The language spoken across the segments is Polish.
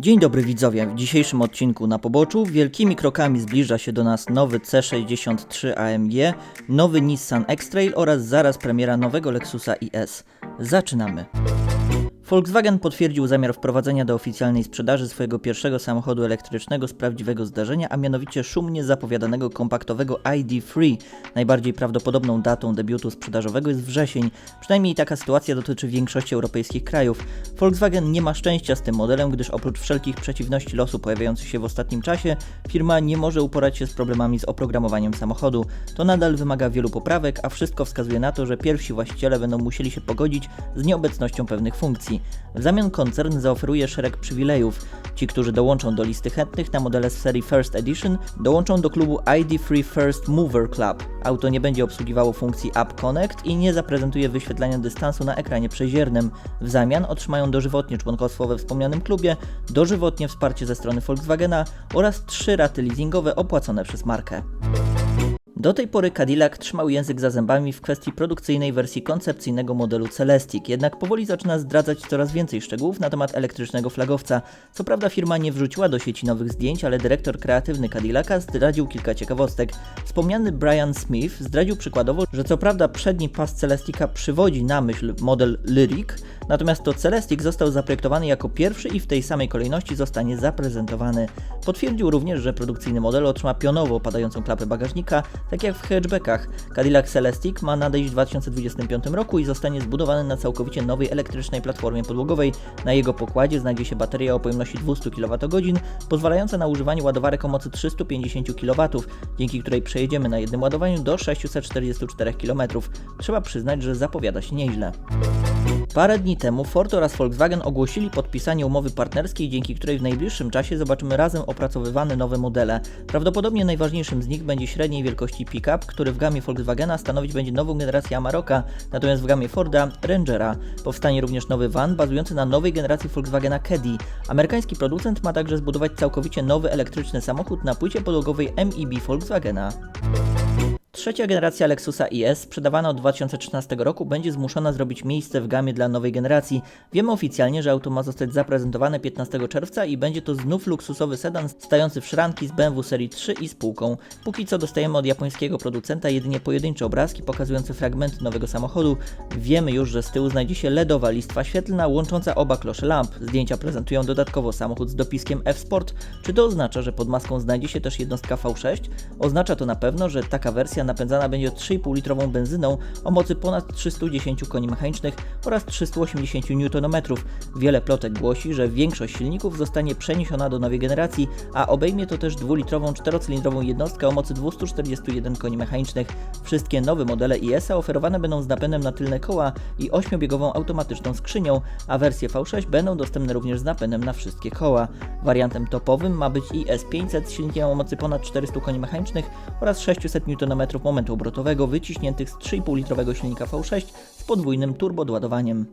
Dzień dobry widzowie. W dzisiejszym odcinku na poboczu wielkimi krokami zbliża się do nas nowy C63 AMG, nowy Nissan X-Trail oraz zaraz premiera nowego Lexusa IS. Zaczynamy. Volkswagen potwierdził zamiar wprowadzenia do oficjalnej sprzedaży swojego pierwszego samochodu elektrycznego z prawdziwego zdarzenia, a mianowicie szumnie zapowiadanego kompaktowego ID3. Najbardziej prawdopodobną datą debiutu sprzedażowego jest wrzesień. Przynajmniej taka sytuacja dotyczy większości europejskich krajów. Volkswagen nie ma szczęścia z tym modelem, gdyż oprócz wszelkich przeciwności losu pojawiających się w ostatnim czasie, firma nie może uporać się z problemami z oprogramowaniem samochodu. To nadal wymaga wielu poprawek, a wszystko wskazuje na to, że pierwsi właściciele będą musieli się pogodzić z nieobecnością pewnych funkcji. W zamian koncern zaoferuje szereg przywilejów. Ci, którzy dołączą do listy chętnych na modele z serii First Edition, dołączą do klubu ID Free First Mover Club. Auto nie będzie obsługiwało funkcji App Connect i nie zaprezentuje wyświetlania dystansu na ekranie przeziernym. W zamian otrzymają dożywotnie członkostwo we wspomnianym klubie, dożywotnie wsparcie ze strony Volkswagena oraz trzy raty leasingowe opłacone przez markę. Do tej pory Cadillac trzymał język za zębami w kwestii produkcyjnej wersji koncepcyjnego modelu Celestiq, jednak powoli zaczyna zdradzać coraz więcej szczegółów na temat elektrycznego flagowca. Co prawda firma nie wrzuciła do sieci nowych zdjęć, ale dyrektor kreatywny Cadillaca zdradził kilka ciekawostek. Wspomniany Brian Smith zdradził przykładowo, że co prawda przedni pas Celestica przywodzi na myśl model Lyric, natomiast to Celestiq został zaprojektowany jako pierwszy i w tej samej kolejności zostanie zaprezentowany. Potwierdził również, że produkcyjny model otrzyma pionowo opadającą klapę bagażnika, tak jak w hatchbackach. Cadillac Celestiq ma nadejść w 2025 roku i zostanie zbudowany na całkowicie nowej elektrycznej platformie podłogowej. Na jego pokładzie znajdzie się bateria o pojemności 200 kWh, pozwalająca na używanie ładowarek o mocy 350 kW, dzięki której przejedziemy na jednym ładowaniu do 644 km. Trzeba przyznać, że zapowiada się nieźle. Parę dni temu Ford oraz Volkswagen ogłosili podpisanie umowy partnerskiej, dzięki której w najbliższym czasie zobaczymy razem opracowywane nowe modele. Prawdopodobnie najważniejszym z nich będzie średniej wielkości pickup, który w gamie Volkswagena stanowić będzie nową generację Amarocka, natomiast w gamie Forda Rangera. Powstanie również nowy van bazujący na nowej generacji Volkswagena Caddy. Amerykański producent ma także zbudować całkowicie nowy elektryczny samochód na płycie podłogowej MIB Volkswagena. Trzecia generacja Lexusa IS, sprzedawana od 2013 roku, będzie zmuszona zrobić miejsce w gamie dla nowej generacji. Wiemy oficjalnie, że auto ma zostać zaprezentowane 15 czerwca i będzie to znów luksusowy sedan stający w szranki z BMW serii 3 i spółką. Póki co dostajemy od japońskiego producenta jedynie pojedyncze obrazki pokazujące fragmenty nowego samochodu. Wiemy już, że z tyłu znajdzie się LEDowa listwa świetlna łącząca oba klosze lamp. Zdjęcia prezentują dodatkowo samochód z dopiskiem F-Sport. Czy to oznacza, że pod maską znajdzie się też jednostka V6? Oznacza to na pewno, że taka wersja napędzana będzie 3,5 litrową benzyną o mocy ponad 310 koni mechanicznych oraz 380 Nm. Wiele plotek głosi, że większość silników zostanie przeniesiona do nowej generacji, a obejmie to też dwulitrową czterocylindrową jednostkę o mocy 241 koni mechanicznych. Wszystkie nowe modele IS-a oferowane będą z napędem na tylne koła i ośmiobiegową automatyczną skrzynią, a wersje V6 będą dostępne również z napędem na wszystkie koła. Wariantem topowym ma być IS500 z silnikiem o mocy ponad 400 koni mechanicznych oraz 600 Nm momentu obrotowego wyciśniętych z 3,5 litrowego silnika V6 z podwójnym turbodoładowaniem.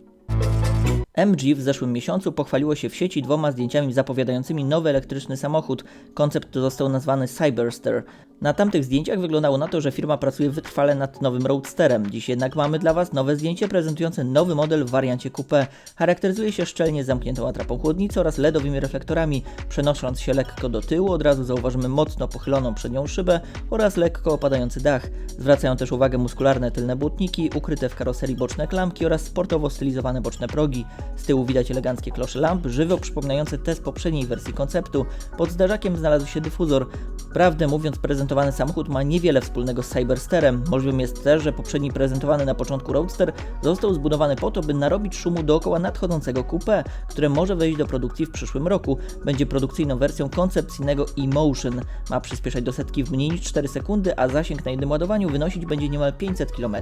MG w zeszłym miesiącu pochwaliło się w sieci dwoma zdjęciami zapowiadającymi nowy elektryczny samochód. Koncept został nazwany Cyberster. Na tamtych zdjęciach wyglądało na to, że firma pracuje wytrwale nad nowym Roadsterem. Dziś jednak mamy dla Was nowe zdjęcie prezentujące nowy model w wariancie coupé. Charakteryzuje się szczelnie zamkniętą atrapą chłodnicy oraz LEDowymi reflektorami. Przenosząc się lekko do tyłu, od razu zauważymy mocno pochyloną przednią szybę oraz lekko opadający dach. Zwracają też uwagę muskularne tylne błotniki, ukryte w karoserii boczne klamki oraz sportowo stylizowane boczne progi. Z tyłu widać eleganckie klosze lamp, żywo przypominające te z poprzedniej wersji konceptu. Pod zderzakiem znalazł się dyfuzor. Prawdę mówiąc, prezentowany samochód ma niewiele wspólnego z Cybersterem. Możliwym jest też, że poprzedni prezentowany na początku Roadster został zbudowany po to, by narobić szumu dookoła nadchodzącego coupé, które może wejść do produkcji w przyszłym roku. Będzie produkcyjną wersją koncepcyjnego e-motion. Ma przyspieszać do setki w mniej niż 4 sekundy, a zasięg na jednym ładowaniu wynosić będzie niemal 500 km.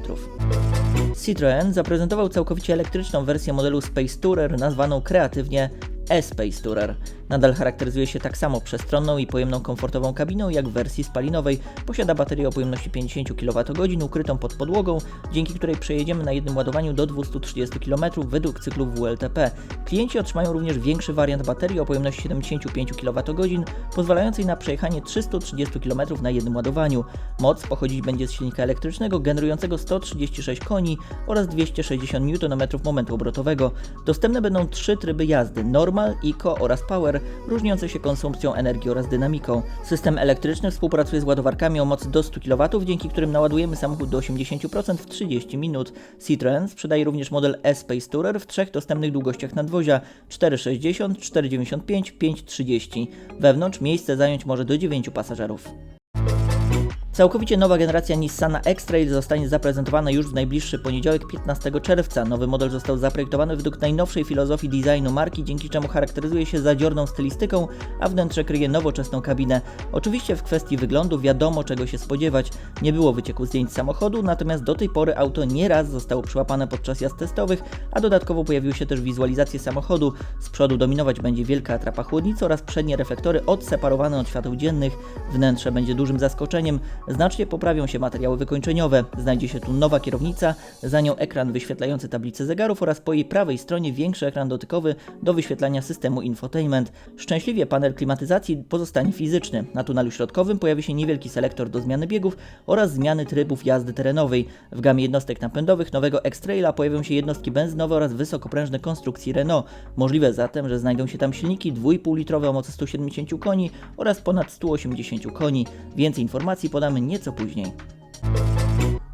Citroën zaprezentował całkowicie elektryczną wersję modelu Space Tourer nazwaną kreatywnie E-Space Tourer. Nadal charakteryzuje się tak samo przestronną i pojemną komfortową kabiną jak w wersji spalinowej. Posiada baterię o pojemności 50 kWh ukrytą pod podłogą, dzięki której przejedziemy na jednym ładowaniu do 230 km według cyklu WLTP. Klienci otrzymają również większy wariant baterii o pojemności 75 kWh, pozwalającej na przejechanie 330 km na jednym ładowaniu. Moc pochodzić będzie z silnika elektrycznego generującego 136 koni oraz 260 Nm momentu obrotowego. Dostępne będą trzy tryby jazdy: normal, Normal, Eco oraz Power, różniące się konsumpcją energii oraz dynamiką. System elektryczny współpracuje z ładowarkami o mocy do 100 kW, dzięki którym naładujemy samochód do 80% w 30 minut. Citroën sprzedaje również model E-Space Tourer w trzech dostępnych długościach nadwozia 460, 495, 530. Wewnątrz miejsce zająć może do 9 pasażerów. Całkowicie nowa generacja Nissana X-Trail zostanie zaprezentowana już w najbliższy poniedziałek 15 czerwca. Nowy model został zaprojektowany według najnowszej filozofii designu marki, dzięki czemu charakteryzuje się zadziorną stylistyką, a wnętrze kryje nowoczesną kabinę. Oczywiście w kwestii wyglądu wiadomo czego się spodziewać. Nie było wycieku zdjęć samochodu, natomiast do tej pory auto nieraz zostało przyłapane podczas jazd testowych, a dodatkowo pojawiły się też wizualizacje samochodu. Z przodu dominować będzie wielka atrapa chłodnicy oraz przednie reflektory odseparowane od świateł dziennych. Wnętrze będzie dużym zaskoczeniem. Znacznie poprawią się materiały wykończeniowe. Znajdzie się tu nowa kierownica, za nią ekran wyświetlający tablicę zegarów oraz po jej prawej stronie większy ekran dotykowy do wyświetlania systemu infotainment. Szczęśliwie panel klimatyzacji pozostanie fizyczny. Na tunelu środkowym pojawi się niewielki selektor do zmiany biegów oraz zmiany trybów jazdy terenowej. W gamie jednostek napędowych nowego X-Traila pojawią się jednostki benzynowe oraz wysokoprężne konstrukcji Renault. Możliwe zatem, że znajdą się tam silniki 2,5 litrowe o mocy 170 koni oraz ponad 180 koni. Więcej informacji podamy nieco później.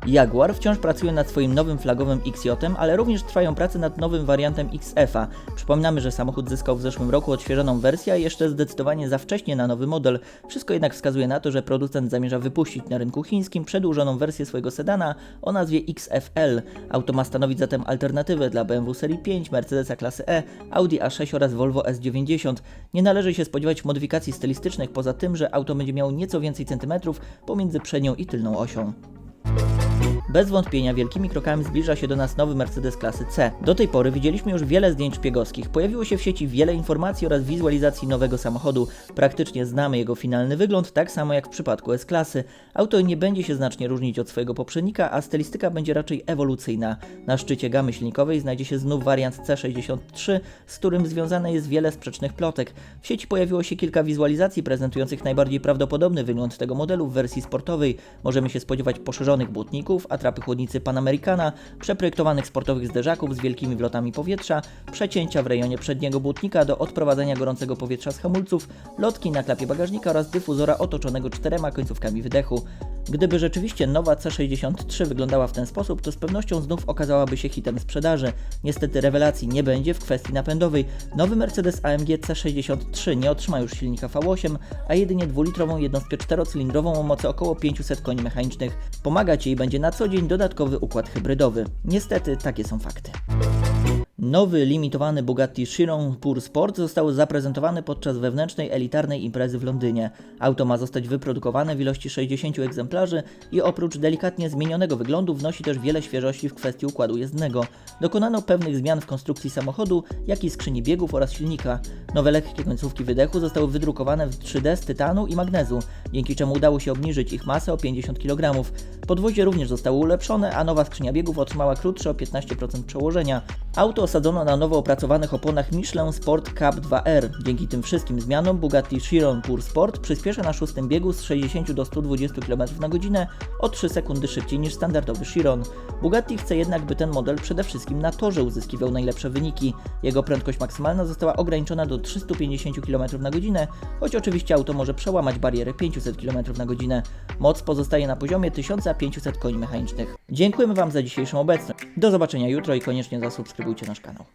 Jaguar wciąż pracuje nad swoim nowym flagowym XJ, ale również trwają prace nad nowym wariantem XF-a. Przypominamy, że samochód zyskał w zeszłym roku odświeżoną wersję, a jeszcze zdecydowanie za wcześnie na nowy model. Wszystko jednak wskazuje na to, że producent zamierza wypuścić na rynku chińskim przedłużoną wersję swojego sedana o nazwie XFL. Auto ma stanowić zatem alternatywę dla BMW serii 5, Mercedesa klasy E, Audi A6 oraz Volvo S90. Nie należy się spodziewać modyfikacji stylistycznych poza tym, że auto będzie miało nieco więcej centymetrów pomiędzy przednią i tylną osią. Bez wątpienia wielkimi krokami zbliża się do nas nowy Mercedes klasy C. Do tej pory widzieliśmy już wiele zdjęć szpiegowskich, pojawiło się w sieci wiele informacji oraz wizualizacji nowego samochodu. Praktycznie znamy jego finalny wygląd, tak samo jak w przypadku S-klasy. Auto nie będzie się znacznie różnić od swojego poprzednika, a stylistyka będzie raczej ewolucyjna. Na szczycie gamy silnikowej znajdzie się znów wariant C63, z którym związane jest wiele sprzecznych plotek. W sieci pojawiło się kilka wizualizacji prezentujących najbardziej prawdopodobny wygląd tego modelu w wersji sportowej. Możemy się spodziewać poszerzonych błotników, atrapy chłodnicy Panamericana, przeprojektowanych sportowych zderzaków z wielkimi wlotami powietrza, przecięcia w rejonie przedniego błotnika do odprowadzenia gorącego powietrza z hamulców, lotki na klapie bagażnika oraz dyfuzora otoczonego czterema końcówkami wydechu. Gdyby rzeczywiście nowa C63 wyglądała w ten sposób, to z pewnością znów okazałaby się hitem sprzedaży. Niestety rewelacji nie będzie w kwestii napędowej. Nowy Mercedes AMG C63 nie otrzyma już silnika V8, a jedynie dwulitrową jednostkę czterocylindrową o mocy około 500 koni mechanicznych. Pomagać jej będzie na co dzień dodatkowy układ hybrydowy. Niestety takie są fakty. Nowy, limitowany Bugatti Chiron Pure Sport został zaprezentowany podczas wewnętrznej elitarnej imprezy w Londynie. Auto ma zostać wyprodukowane w ilości 60 egzemplarzy i oprócz delikatnie zmienionego wyglądu wnosi też wiele świeżości w kwestii układu jezdnego. Dokonano pewnych zmian w konstrukcji samochodu, jak i skrzyni biegów oraz silnika. Nowe lekkie końcówki wydechu zostały wydrukowane w 3D z tytanu i magnezu, dzięki czemu udało się obniżyć ich masę o 50 kg. Podwozie również zostało ulepszone, a nowa skrzynia biegów otrzymała krótsze o 15% przełożenia. Auto osadzono na nowo opracowanych oponach Michelin Sport Cup 2R. Dzięki tym wszystkim zmianom Bugatti Chiron Pure Sport przyspiesza na szóstym biegu z 60 do 120 km na godzinę o 3 sekundy szybciej niż standardowy Chiron. Bugatti chce jednak, by ten model przede wszystkim na torze uzyskiwał najlepsze wyniki. Jego prędkość maksymalna została ograniczona do 350 km na godzinę, choć oczywiście auto może przełamać barierę 500 km na godzinę. Moc pozostaje na poziomie 1500 koni mechanicznych. Dziękujemy Wam za dzisiejszą obecność. Do zobaczenia jutro i koniecznie zasubskrybujcie contribute ao nosso canal.